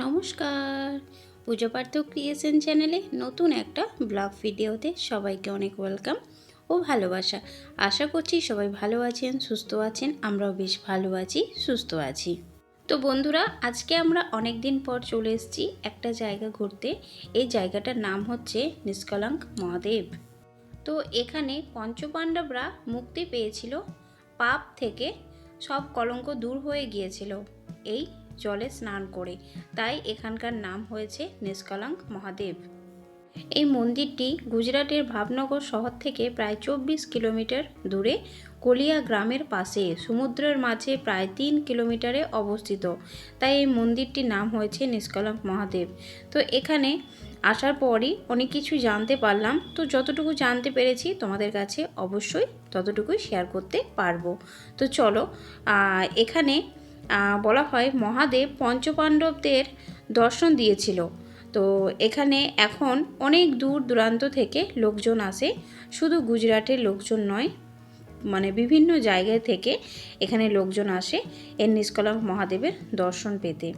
নমস্কার। পুজো পার্থ ক্রিয়েশন চ্যানেলে নতুন একটা ব্লগ ভিডিওতে সবাইকে অনেক ওয়েলকাম ও ভালোবাসা। আশা করছি সবাই ভালো আছেন, সুস্থ আছেন, আমরাও বেশ ভালো আছি, সুস্থ আছি। তো বন্ধুরা, আজকে আমরা অনেক দিন পর চলে এসেছি একটা জায়গা ঘুরতে। এই জায়গাটার নাম হচ্ছে নিষ্কলঙ্ক মহাদেব। তো এখানে পঞ্চপাণ্ডবরা মুক্তি পেয়েছিল, পাপ থেকে সব কলঙ্ক দূর হয়ে গিয়েছিল। এই জলে স্নান করে। তাই এখানকার নাম হয়েছে নিষ্কলঙ্ক মহাদেব। এই মন্দিরটি গুজরাটের ভাবনগর শহর থেকে প্রায় চব্বিশ কিলোমিটার দূরে কলিয়া গ্রামের পাশে, সমুদ্রের মাঝে প্রায় তিন কিলোমিটারে অবস্থিত। তাই এই মন্দিরটির নাম হয়েছে নিষ্কলঙ্ক মহাদেব। তো এখানে আসার পরই অনেক কিছু জানতে পারলাম। তো যতটুকু জানতে পেরেছি তোমাদের কাছে অবশ্যই ততটুকুই শেয়ার করতে পারব। তো চলো এখানে বলা হয় মহাদেব পঞ্চপাণ্ডবদের দর্শন দিয়েছিল। তো এখানে এখন অনেক দূর দূরান্ত থেকে লোকজন আসে। শুধু গুজরাটের লোকজন নয় মানে বিভিন্ন জায়গা থেকে এখানে লোকজন আসে এর নিষ্কলঙ্ক মহাদেবের দর্শন পেতে।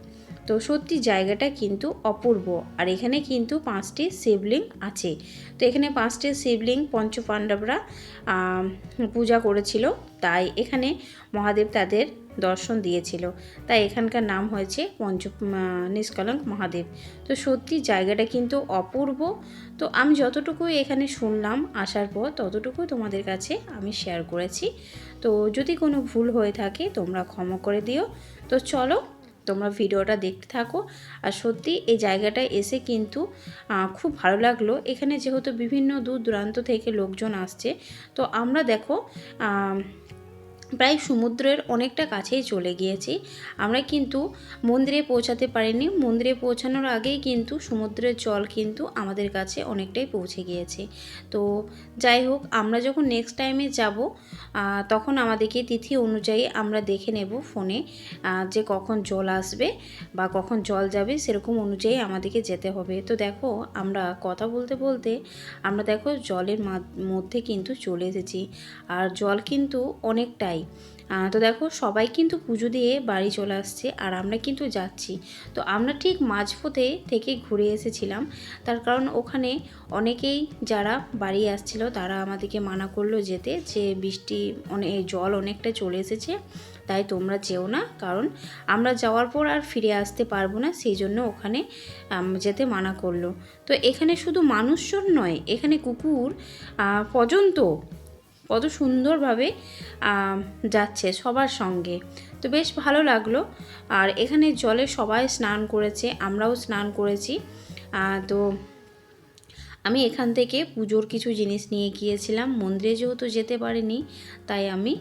তো সত্যি জায়গাটা কিন্তু অপূর্ব। আর এখানে কিন্তু পাঁচটি শিবলিং আছে। তো এখানে পাঁচটি শিবলিং পঞ্চপাণ্ডবরা পূজা করেছিল। তাই এখানে মহাদেব তাদের দর্শন দিয়েছিল। তাই এখানকার নাম হয়েছে পঞ্চ নিষ্কলঙ্ক মহাদেব। তো সত্যি জায়গাটা কিন্তু অপূর্ব। তো আমি যতটুকু এখানে শুনলাম আসার পর ততটুকু তোমাদের কাছে আমি শেয়ার করেছি। তো যদি কোনো ভুল হয়ে থাকে, তোমরা ক্ষমা করে দিও। তো চলো, তোমরা ভিডিওটা দেখতে থাকো। আর সত্যি এই জায়গাটায় এসে কিন্তু খুব ভালো লাগল। এখানে যেহেতু বিভিন্ন দূর দূরান্ত থেকে লোকজন আসছে, তো আমরা দেখো প্রায় সমুদ্রের অনেকটা কাছেই চলে গিয়েছি। আমরা কিন্তু মন্দিরে পৌঁছাতে পারিনি। মন্দিরে পৌঁছানোর আগেই কিন্তু সমুদ্রের জল কিন্তু আমাদের কাছে অনেকটাই পৌঁছে গিয়েছে। তো যাই হোক, আমরা যখন নেক্সট টাইমে যাব তখন আমাদেরকে তিথি অনুযায়ী আমরা দেখে নেব ফোনে যে কখন জল আসবে বা কখন জল যাবে সেরকম অনুযায়ী আমাদেরকে যেতে হবে। তো দেখো, আমরা কথা বলতে বলতে আমরা দেখো জলের মধ্যে কিন্তু চলে এসেছি। আর জল কিন্তু অনেকটাই তো দেখো, সবাই কিন্তু পুজো দিয়ে বাড়ি চলে আসছে আর আমরা কিন্তু যাচ্ছি। তো আমরা ঠিক মাঝপথে থেকে ঘুরে এসেছিলাম। তার কারণ ওখানে অনেকেই যারা বাড়ি আসছিল, তারা আমাদেরকে মানা করল যেতে যে বৃষ্টি অনেক জল অনেকটা চলে এসেছে, তাই তোমরা যেও না। কারণ আমরা যাওয়ার পর আর ফিরে আসতে পারব না, সেই জন্য ওখানে যেতে মানা করল। তো এখানে শুধু মানুষজন নয়, এখানে কুকুর পর্যন্ত কত সুন্দরভাবে যাচ্ছে সবার সঙ্গে। তো বেশ ভালো লাগল। আর এখানে জলে সবাই স্নান করেছে, আমরাও স্নান করেছি। তো আমি এখান থেকে পুজোর কিছু জিনিস নিয়ে গিয়েছিলাম। মন্দিরে যেহেতু যেতে পারিনি, তাই আমি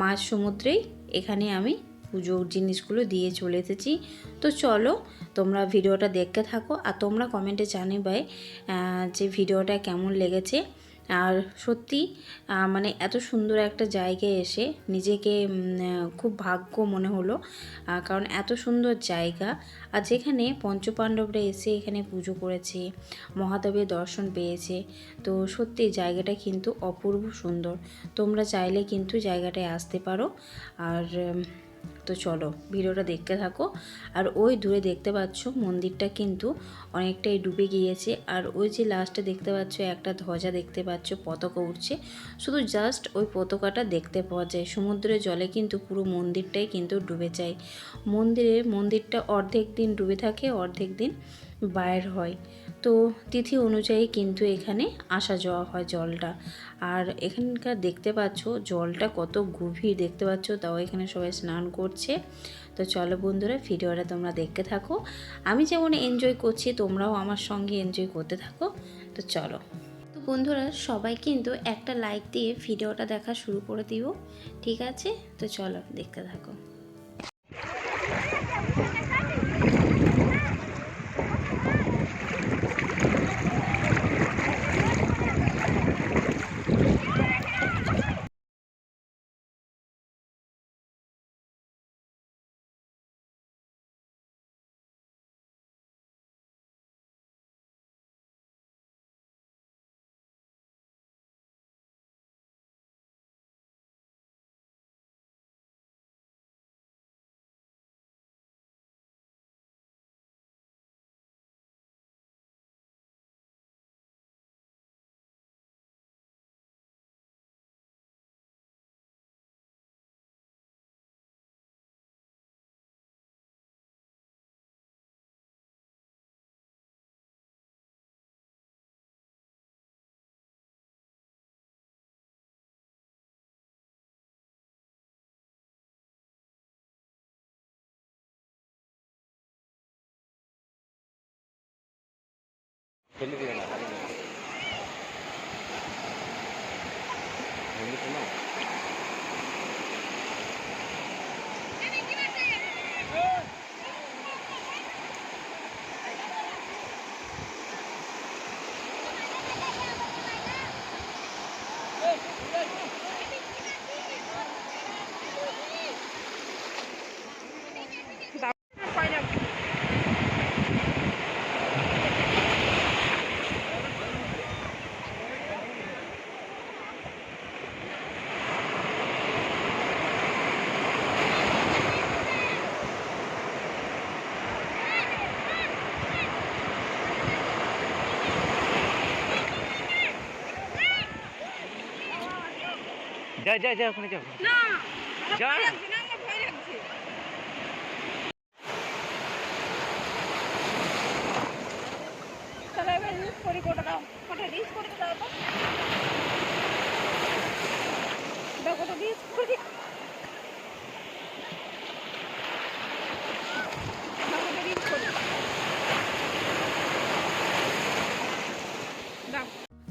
মাঝ সমুদ্রেই এখানে আমি পুজোর জিনিসগুলো দিয়ে চলে এসেছি। তো চলো, তোমরা ভিডিওটা দেখতে থাকো। আর তোমরা কমেন্টে জানিবে যে ভিডিওটা কেমন লেগেছে। আর সত্যি মানে এত সুন্দর একটা জায়গায় এসে নিজেকে খুব ভাগ্য মনে হলো। কারণ এত সুন্দর জায়গা। আর যেখানে পঞ্চপাণ্ডবরা এসে এখানে পুজো করেছে, মহাদেবের দর্শন পেয়েছে, তো সত্যি জায়গাটা কিন্তু অপূর্ব সুন্দর। তোমরা চাইলে কিন্তু জায়গাটায় আসতে পারো। আর তো চলো ভিডিওটা দেখতে থাকো। আর ওই দূরে দেখতে পাচ্ছ মন্দিরটা কিন্তু অনেকটাই ডুবে গিয়েছে। আর ওই যে লাস্টে দেখতে পাচ্ছ একটা ধ্বজা দেখতে পাচ্ছ, পতাকা উঠছে শুধু জাস্ট ওই পতাকাটা দেখতে পাওয়া যায়। সমুদ্রের জলে কিন্তু পুরো মন্দিরটাই কিন্তু ডুবে যায়। মন্দিরে মন্দিরটা অর্ধেক দিন ডুবে থাকে, অর্ধেক দিন বাইর হয়। তো তিথি অনুযায়ী কিন্তু এখানে আসা যাওয়া হয় জলটা। আর এখানকার দেখতে পাচ্ছ জলটা কত গভীর দেখতে পাচ্ছ, তাও এখানে সবাই স্নান করছে। তো চলো বন্ধুরা, ভিডিওটা তোমরা দেখতে থাকো। আমি যেমন এনজয় করছি, তোমরাও আমার সঙ্গে এনজয় করতে থাকো। তো চলো। তো বন্ধুরা, সবাই কিন্তু একটা লাইক দিয়ে ভিডিওটা দেখা শুরু করে দিও, ঠিক আছে? তো চলো দেখতে থাকো। పెళ్ళి ఎందుకున్నావు যা যা যা ওখানে যা।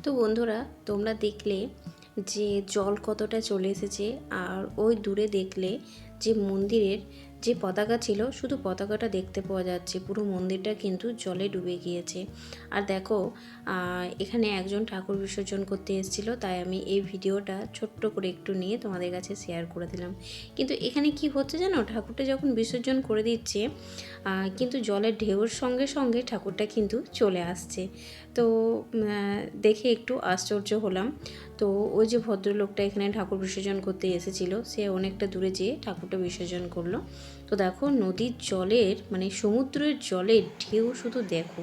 তো বন্ধুরা তোমরা দেখলে যে জল কতটা চলে এসেছে আর ওই দূরে দেখলে যে মন্দিরের যে পতাকা ছিল, শুধু পতাকাটা দেখতে পাওয়া যাচ্ছে। পুরো মন্দিরটা কিন্তু জলে ডুবে গিয়েছে। আর দেখো এখানে একজন ঠাকুর বিসর্জন করতে এসেছিল, তাই আমি এই ভিডিওটা ছোট্ট করে একটু নিয়ে তোমাদের কাছে শেয়ার করে দিলাম। কিন্তু এখানে কি হচ্ছে জানো? ঠাকুরটা যখন বিসর্জন করে দিচ্ছে কিন্তু জলের ঢেউর সঙ্গে সঙ্গে ঠাকুরটা কিন্তু চলে আসছে। তো দেখে একটু আশ্চর্য হলাম। তো ওই যে ভদ্রলোকটা এখানে ঠাকুর বিসর্জন করতে এসেছিল, সে অনেকটা দূরে যেয়ে ঠাকুরটা বিসর্জন করল। তো দেখো নদীর জলের মানে সমুদ্রের জলের ঢেউ শুধু দেখো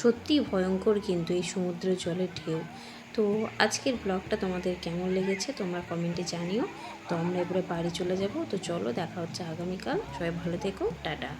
সত্যি ভয়ঙ্কর কিন্তু এই সমুদ্রের জলের ঢেউ। তো আজকের ব্লগটা তোমাদের কেমন লেগেছে তোমরা কমেন্টে জানিও। তো আমরা এবারে বাড়ি চলে যাব, তো চলো দেখা হচ্ছে আগামীকাল। সবাই ভালো থেকো, টাটা।